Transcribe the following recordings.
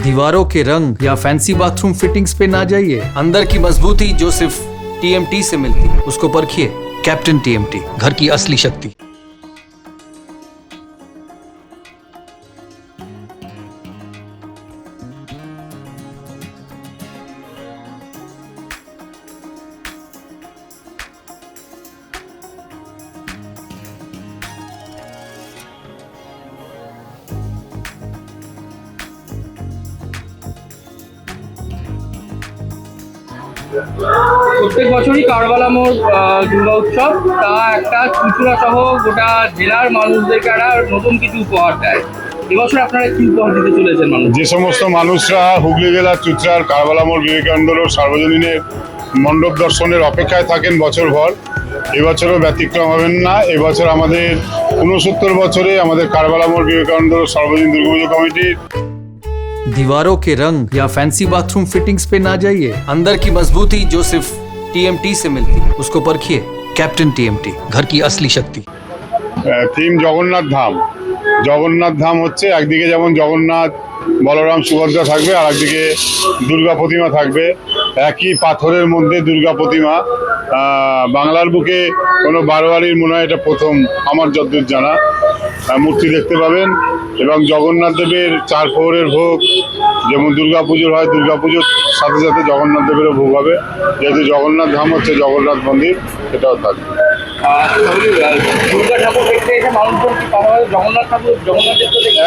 दीवारों के रंग या फैंसी बाथरूम फिटिंग्स पे ना जाइए। अंदर की मजबूती जो सिर्फ़ टीएमटी से मिलती है, उसको परखिए कैप्टन टीएमटी घर की असली शक्ति। প্রত্যেক বছরই কারবালা মোড় দুর্গা উৎসব। তা একটা চুচুড়া সহ গোটা জেলার মানুষদেরকে একটা নতুন কিছু উপহার দেয়। এবছর আপনারা কি উপহার দিতে চলেছেন মানুষ যে সমস্ত মানুষরা হুগলি জেলার চুচড়ার কারবালা মোড়, বিবেকানন্দ সার্বজনীনের মণ্ডপ দর্শনের অপেক্ষায় থাকেন বছরভর। এবছরও ব্যতিক্রম হবেন না। এবছর আমাদের উনসত্তর বছরে আমাদের কারবালা মোড়, বিবেকানন্দ সার্বজনীন দুর্গাপুজো কমিটির दीवारों के रंग या फैंसी बाथरूम फिटिंग्स पे ना जाइए अंदर की मजबूती जो सिर्फ टीएमटी से मिलती है उसको परखिए कैप्टन टीएमटी घर की असली शक्ति থিম জগন্নাথ ধাম জগন্নাথ ধাম হচ্ছে একদিকে যেমন জগন্নাথ বলরাম সুভদ্রা থাকবে আর একদিকে দুর্গা প্রতিমা থাকবে একই পাথরের মধ্যে দুর্গা প্রতিমা আহ, বাংলার বুকে কোনো বারোয়ারির মনে হয় এটা প্রথম আমার যতদূর জানা আহ, মূর্তি দেখতে পাবেন এবং জগন্নাথ দেবের চার প্রহরের ভোগ যেমন দুর্গা পুজোর হয় দুর্গা পুজোর সাথে সাথে জগন্নাথ দেবেরও ভোগ হবে। যেহেতু জগন্নাথ ধাম হচ্ছে জগন্নাথ মন্দির সেটাও থাকবে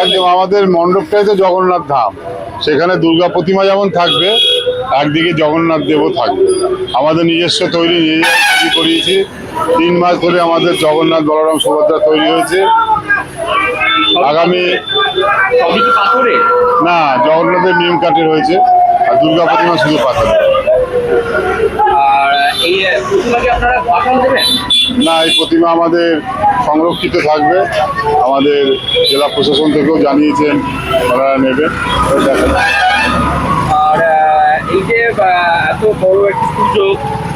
একদম আমাদের মণ্ডপটাই তো জগন্নাথ ধাম। সেখানে দুর্গা প্রতিমা যেমন থাকবে একদিকে জগন্নাথ দেবও থাকবে। আমাদের নিজস্ব তৈরি নিজেরাই তৈরি করিয়েছি তিন মাস ধরে আমাদের জগন্নাথ বলরাম সুভদ্রা তৈরি হয়েছে। আগামী না জগন্নাথের নিয়ম কাঠের হয়েছে আর দুর্গা প্রতিমা শুধু পাথর। না এই প্রতিমা আমাদের সংরক্ষিত থাকবে। আমাদের জেলা প্রশাসন থেকেও জানিয়েছেন ওনারা নেবেন। এত বড় একটি পুজো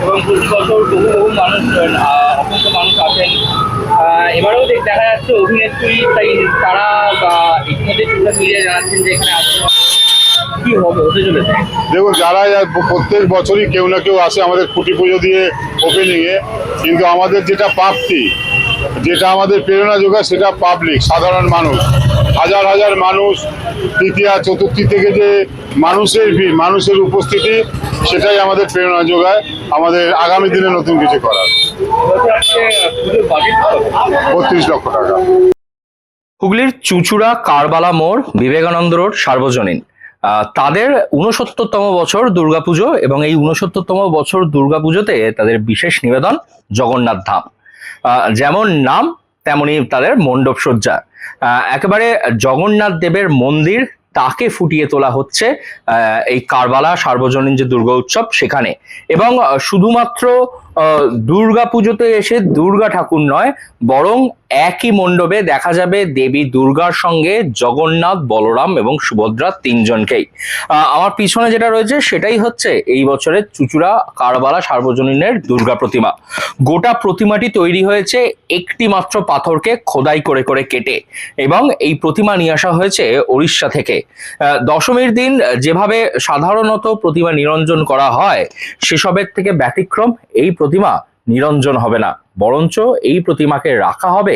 এবং প্রতি বছর বহু বহু মানুষ অসংখ্য মানুষ এবারেও দেখ- যাচ্ছে অভিনেত্রী, তাই তারা ইতিমধ্যে সোশ্যাল জানাচ্ছেন যে এখানে দেখুন, যারা প্রত্যেক বছরই কেউ না কেউ আসে আমাদের খুঁটি পুজো দিয়ে ওপেনিংয়ে কিন্তু আমাদের যেটা প্রাপ্তি, যেটা আমাদের প্রেরণা যোগায় সেটা পাবলিক সাধারণ মানুষ। হাজার হাজার মানুষ তৃতীয়া চতুর্থী থেকে যে মানুষের ভিড়, মানুষের উপস্থিতি, সেটাই আমাদের প্রেরণা যোগায়। আমাদের আগামী দিনে নতুন কিছু করার? বত্রিশ লক্ষ টাকা। হুগলির চুচুড়া কারবালা মোড়, বিবেকানন্দ রোড, সার্বজনীন। তাদের উনসত্তরতম বছর দুর্গাপুজো এবং এই উনসত্তরতম বছর দুর্গাপুজোতে তাদের বিশেষ নিবেদন জগন্নাথ ধাম। যেমন নাম তেমনি তাদের মণ্ডপ সজ্জা। একেবারে জগন্নাথ দেবের মন্দির তাকে ফুটিয়ে তোলা হচ্ছে এই কারবালা সার্বজনীন যে দুর্গা উৎসব সেখানে। এবং শুধুমাত্র দুর্গা পুজোতে এসে দুর্গা ঠাকুর নয়, বরং একই মণ্ডপে দেখা যাবে দেবী দুর্গার সঙ্গে জগন্নাথ, বলরাম এবং সুভদ্রা তিনজনকেই। আমার পিছনে যেটা রয়েছে সেটাই হচ্ছে এই বছরের চুচুড়া কারবালা সার্বজনীনের দুর্গা প্রতিমা। গোটা প্রতিমাটি তৈরি হয়েছে একটি মাত্র পাথরকে খোদাই করে করে কেটে এবং এই প্রতিমা নিয়ে আসা হয়েছে উড়িষ্যা থেকে। দশমীর দিন যেভাবে সাধারণত প্রতিমা নিরঞ্জন করা হয়, সেসবের থেকে ব্যতিক্রম এই প্রতিমা নিরঞ্জন হবে না। বরঞ্চ এই প্রতিমাকে রাখা হবে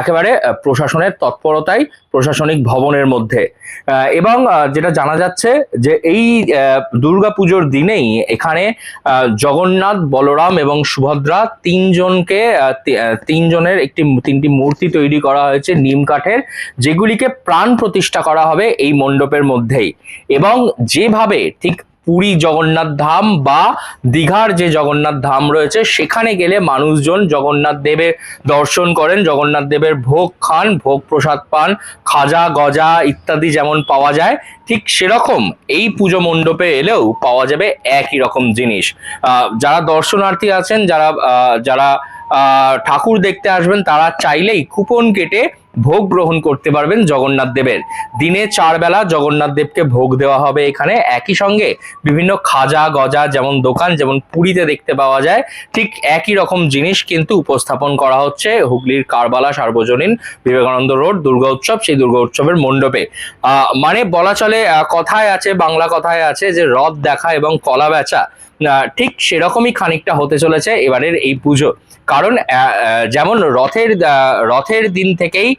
একেবারে প্রশাসনের তৎপরতায়, প্রশাসনিক ভবনের মধ্যে। এবং যেটা জানা যাচ্ছে যে এই দুর্গাপুজোর দিনেই এখানে জগন্নাথ, বলরাম এবং সুভদ্রা তিনজনকে তিনজনের একটি, তিনটি মূর্তি তৈরি করা হয়েছে নিম কাঠের, যেগুলিকে প্রাণ প্রতিষ্ঠা করা হবে এই মণ্ডপের মধ্যেই। এবং যেভাবে ঠিক পুরী জগন্নাথ ধাম বা দীঘার যে জগন্নাথ ধাম রয়েছে, সেখানে গেলে মানুষজন জগন্নাথ দেবের দর্শন করেন, জগন্নাথ দেবের ভোগ খান, ভোগ প্রসাদ পান, খাজা, গজা ইত্যাদি যেমন পাওয়া যায়, ঠিক সেরকম এই পুজো মণ্ডপে এলেও পাওয়া যাবে একই রকম জিনিস। যারা দর্শনার্থী আছেন, যারা যারা ঠাকুর দেখতে আসবেন, তারা চাইলেই কুপন কেটে ভোগ গ্রহণ করতে পারবেন জগন্নাথ দেবের। দিনে চার বেলা জগন্নাথ দেবকে ভোগ দেওয়া হবে এখানে। একই সঙ্গে বিভিন্ন খাজা গজা যেমন দোকান যেমন পুরীতে দেখতে পাওয়া যায়, ঠিক একই রকম জিনিস কিন্তু উপস্থাপন করা হচ্ছে হুগলির কারবালা সার্বজনীন বিবেকানন্দ রোড, দুর্গা উৎসব, সেই দুর্গা উৎসবের মণ্ডপে। মানে বলা চলে কথায় আছে, বাংলা কথায় আছে যে রথ দেখা এবং কলা বেচা ঠিক সেরকমই খানিকটা হতে চলেছে এবারের এই পুজো। কারণ যেমন রথের রথের দিন থেকেই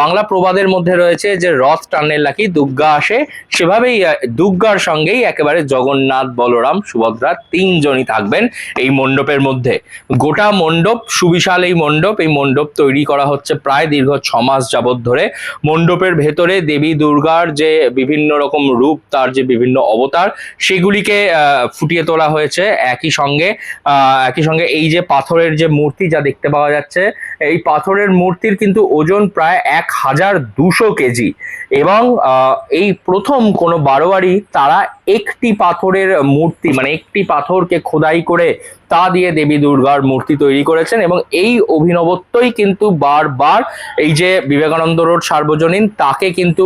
বাংলা প্রবাদের মধ্যে রয়েছে যে রথ টানের লাকি দুর্গা আসে, সেভাবেই দুর্গার সঙ্গেই একেবারে জগন্নাথ, বলরাম, সুভদ্রা তিনজনই থাকবেন এই মণ্ডপের মধ্যে। গোটা মণ্ডপ, সুবিশাল এই মণ্ডপ এই মণ্ডপ তৈরি করা হচ্ছে প্রায় দীর্ঘ ছ মাস যাবৎ ধরে। মণ্ডপের ভেতরে দেবী দুর্গার যে বিভিন্ন রকম রূপ, তার যে বিভিন্ন অবতার, সেগুলিকে ফুটিয়ে তোলা হয়েছে। একই সঙ্গে একই সঙ্গে এই যে পাথরের যে মূর্তি যা দেখতে পাওয়া যাচ্ছে এই পাথরের মূর্তির কিন্তু ওজন প্রায় এক হাজার দুশো কেজি। এবং এই প্রথম কোনো বারোয়ারি তারা একটি পাথরের মূর্তি মানে একটি পাথরকে খোদাই করে তা দিয়ে দেবী দুর্গার মূর্তি তৈরি করেছেন এবং এই অভিনবত্বই কিন্তু বারবার এই যে বিবেকানন্দ রোড সার্বজনীন তাকে কিন্তু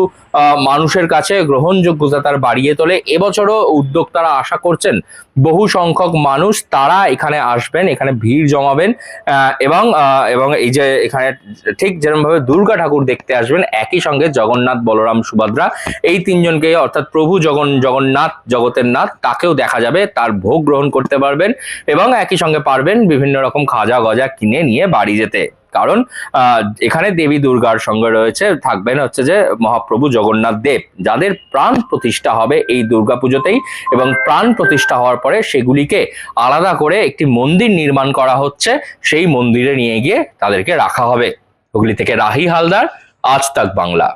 মানুষের কাছে গ্রহণযোগ্যতা তার বাড়িয়ে তোলে। এবছরও উদ্যোক্তারা আশা করছেন বহু সংখ্যক মানুষ তারা এখানে আসবেন, এখানে ভিড় জমাবেন এবং এবং এই যে এখানে ঠিক যেরকম ভাবে দুর্গা ঠাকুর দেখতে আসবেন, একই সঙ্গে জগন্নাথ, বলরাম, সুভদ্রা, এই তিনজনকে অর্থাৎ প্রভু জগন, জগন্নাথ, জগতের নাথ, তাকেও দেখা যাবে, তার ভোগ গ্রহণ করতে পারবেন এবং একই সঙ্গে পারবেন বিভিন্ন রকম খাজা গজা কিনে নিয়ে বাড়ি যেতে। কারণ এখানে দেবী দুর্গার সঙ্গে রয়েছে, থাকবেন হচ্ছে যে মহাপ্রভু জগন্নাথ দেব, যাদের প্রাণ প্রতিষ্ঠা হবে এই দুর্গাপুজোতেই এবং প্রাণ প্রতিষ্ঠা হওয়ার পরে সেগুলিকে আলাদা করে একটি মন্দির নির্মাণ করা হচ্ছে, সেই মন্দিরে নিয়ে গিয়ে তাদেরকে রাখা হবে। হুগলি থেকে রাহি হালদার, আজ তাক বাংলা।